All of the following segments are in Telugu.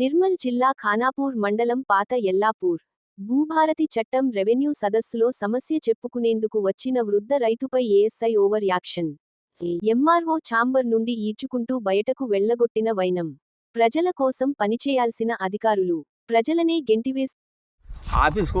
నిర్మల్ జిల్లా ఖానాపూర్ మండలం పాత ఎల్లాపూర్. భూభారతి చట్టం రెవెన్యూ సదస్సులో సమస్య చెప్పుకునేందుకు వచ్చిన వృద్ధ రైతుపై ASI over action. MRO chamber నుండి ఈడ్చుకుంటూ బయటకు వెళ్ళగొట్టిన వైనం. ప్రజల కోసం పనిచేయాల్సిన అధికారులు. ప్రజలనే గెంటివేస్ ఆఫీస్కి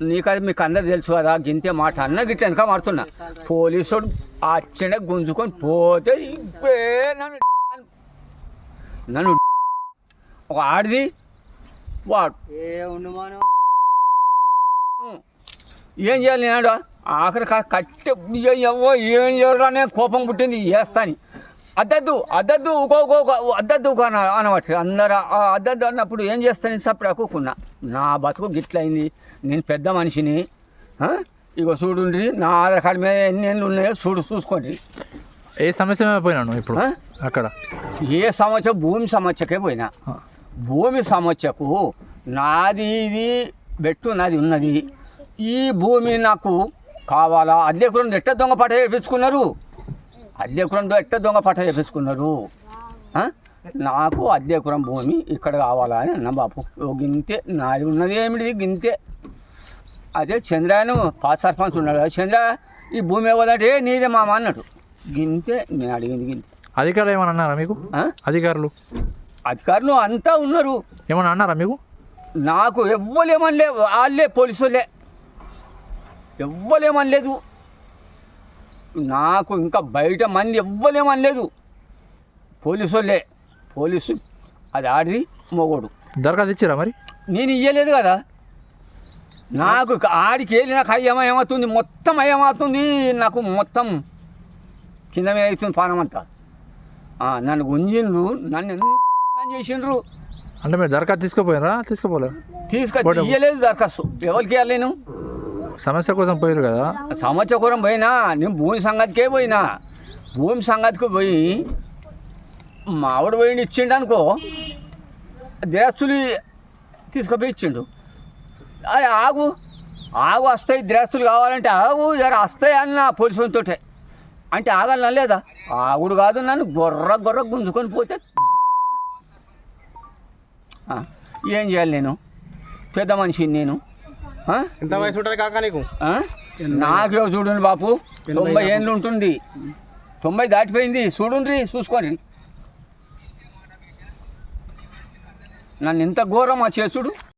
నీకది మీకు అందరు తెలుసు కదా గింతే మాట అన్న గిట్ల వెనక మారుతున్నా. పోలీసుడు అచ్చనే గుంజుకొని పోతే నన్ను నన్ను ఒక ఆడిది వాడు ఏం చేయాలి నేను ఆఖరి కట్టె ఏం చేయాలనే కోపం పుట్టింది వేస్తాని అద్దద్దు అద్దద్దు ఊకో అద్దద్దు అనవచ్చు. అందరు అద్దద్దు అన్నప్పుడు ఏం చేస్తాను సప్పుడు అక్కుకున్నా నా బతుకు గిట్లయింది. నేను పెద్ద మనిషిని? ఇగో చూడుండ్రి నా ఆధార్ కార్డు మీద ఎన్ని ఎన్ని ఉన్నాయో చూడు చూసుకోండి ఏ సమస్య పోయినాను ఇప్పుడు? అక్కడ? ఏ సమస్య భూమి సమస్యకే పోయినా. భూమి సమస్యకు నాది ఇది బెట్టు నాది ఉన్నది. ఈ భూమి నాకు కావాలా? అద్దెకురం ఎట్ట దొంగ పట్ట చేపించుకున్నారు అద్దెకురం ఎట్ట దొంగ పట్ట చేపించుకున్నారు? నాకు అద్దెకురం భూమి ఇక్కడ కావాలా అని అన్న బాపు. ఓ గింతే నాది ఉన్నది ఏమిటి గింతే. అదే చంద్రాయను పాత సర్పంచ్ ఉన్నాడు "ఏ చంద్ర ఈ భూమి ఇవ్వదంటే "ఏ, నీదే మామ అన్నాడు. గింతే నేను అడిగింది గింతే. అధికారులు ఏమన్నా అన్నారా మీకు? అధికారులు? అధికారులు అంతా ఉన్నారు. ఏమన్నా అన్నారా మీకు? నాకు ఎవ్వలేమనలే వాళ్ళే పోలీసులే. ఎవ్వలేమనలేదు. నాకు ఇంకా బయట మంది ఎవ్వలేమనలేదు పోలీసులే పోలీసు అది ఆడి మొగోడు. దరఖాస్తు ఇచ్చిరా మరి? నేను ఇయ్యలేదు కదా. నాకు ఆడికి వెళ్ళి నాకు అయ్యమ ఏమవుతుంది? మొత్తం అయ్యమవుతుంది నాకు మొత్తం కింద మీద అవుతుంది పానం అంతా. నన్ను గుంజిండ్రు. నన్ను చేసిండ్రు? అంటే మీరు దరఖాస్తు తీసుకుపోయారా? తీసుకుపోలేరు తీసుక తీయలేదు దరఖాస్తు ఎవరికి నేను? సమస్య కోసం పోయారు కదా? సమస్య కోసం పోయినా నేను భూమి సంగతికే పోయినా. భూమి సంగతికి పోయి మావిడ పోయి ఇచ్చిండు అనుకో ద్రాస్తులు తీసుకుపోయి ఇచ్చిండు. అది ఆగు ఆగు వస్తాయి ద్రాస్తులు కావాలంటే ఆగు జర వస్తాయి అన్న పోలీసులతో అంటే ఆగలనా లేదా? ఆగుడు కాదు నన్ను గొర్ర గొర్ర గుంజుకొని పోతే ఏం చేయాలి నేను? పెద్ద మనిషిని నేను. ఎంత వయసు ఉంటుంది కాక నీకు? ఆ? నాకే చూడండి బాపు తొంభై ఏళ్ళు ఉంటుంది. తొంభై దాటిపోయింది. చూడండి చూసుకోండి. నన్ను ఇంత ఘోరం ఆ చేసుడు.